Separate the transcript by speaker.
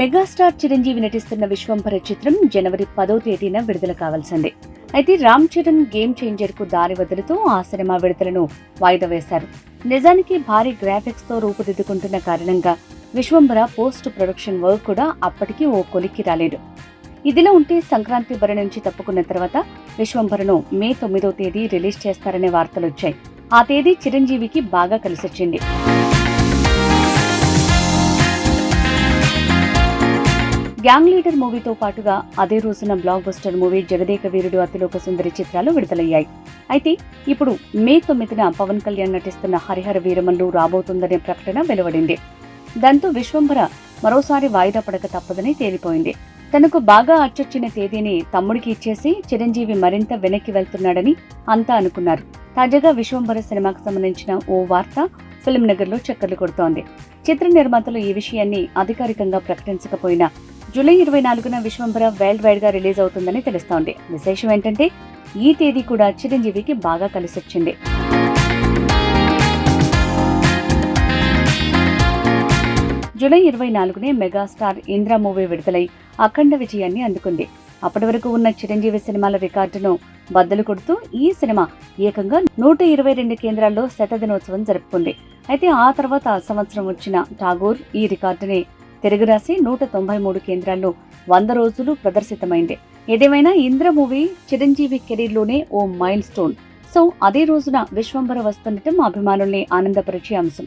Speaker 1: Megastar Chiranjeevi నటిస్తున్న విశ్వంభర చిత్రం జనవరి పదో తేదీన విడుదల కావాల్సిందే. అయితే రామ్ చరణ్ గేమ్ చేంజర్కు దారి వదులుతూ ఆ సినిమా విడుదలను వాయిదా వేశారు. నిజానికి భారీ గ్రాఫిక్స్తో రూపుదిద్దుకుంటున్న కారణంగా విశ్వంభర పోస్ట్ ప్రొడక్షన్ వర్క్ కూడా అప్పటికి ఓ కొలిక్కి రాలేదు. ఇదిలా ఉంటే సంక్రాంతి బరి నుంచి తప్పుకున్న తర్వాత విశ్వంభరను మే తొమ్మిదో తేదీ రిలీజ్ చేస్తారనే వార్తలొచ్చాయి. ఆ తేదీ చిరంజీవికి బాగా కలిసొచ్చింది. గ్యాంగ్ లీడర్ మూవీతో పాటుగా అదే రోజున blockbuster movie Jagadeka Veerudu Athiloka Sundari చిత్రాలు విడుదలయ్యాయి. అయితే ఇప్పుడు మే తొమ్మిదిన పవన్ కళ్యాణ్ నటిస్తున్న హరిహర వీరమల్లు రాబోతుందనే ప్రకటన వెలువడింది. దాంతో విశ్వంభర మరోసారి వాయిదా పడక తప్పదని తేలిపోయింది. తనకు బాగా అచ్చొచ్చిన తేదీని తమ్ముడికి ఇచ్చేసి చిరంజీవి మరింత వెనక్కి వెళ్తున్నాడని అంతా అనుకున్నారు. తాజాగా విశ్వంభర సినిమాకు సంబంధించిన ఓ వార్త ఫిల్మ్ నగర్లో చక్కర్లు కొడుతోంది. చిత్ర నిర్మాతలు ఈ విషయాన్ని అధికారికంగా ప్రకటించకపోయినా జూలై ఇరవై నాలుగున విశ్వంభర వరల్డ్ వైడ్గా రిలీజ్ అవుతుందని తెలుస్తోంది. విశేషం ఏంటంటే ఈ తేదీ కూడా చిరంజీవికి బాగా కలిసొచ్చింది. జూలై ఇరవై నాలుగునే మెగాస్టార్ ఇంద్ర మూవీ విడుదలై అఖండ విజయాన్ని అందుకుంది. అప్పటి వరకు ఉన్న చిరంజీవి సినిమాల రికార్డును బద్దలు కొడుతూ ఈ సినిమా ఏకంగా నూట ఇరవై రెండు కేంద్రాల్లో శతదినోత్సవం జరుపుకుంది. అయితే ఆ తర్వాత ఆ సంవత్సరం వచ్చిన ఠాగూర్ ఈ రికార్డుని తిరగరాసి నూట తొంభై మూడు కేంద్రాల్లో వంద రోజులు ప్రదర్శితమైంది. ఏదేమైనా ఇంద్ర మూవీ చిరంజీవి కెరీర్లోనే ఓ మైల్ స్టోన్ సో అదే రోజున విశ్వంభర వస్తుండటం అభిమానుల్ని ఆనందపరిచే అంశం.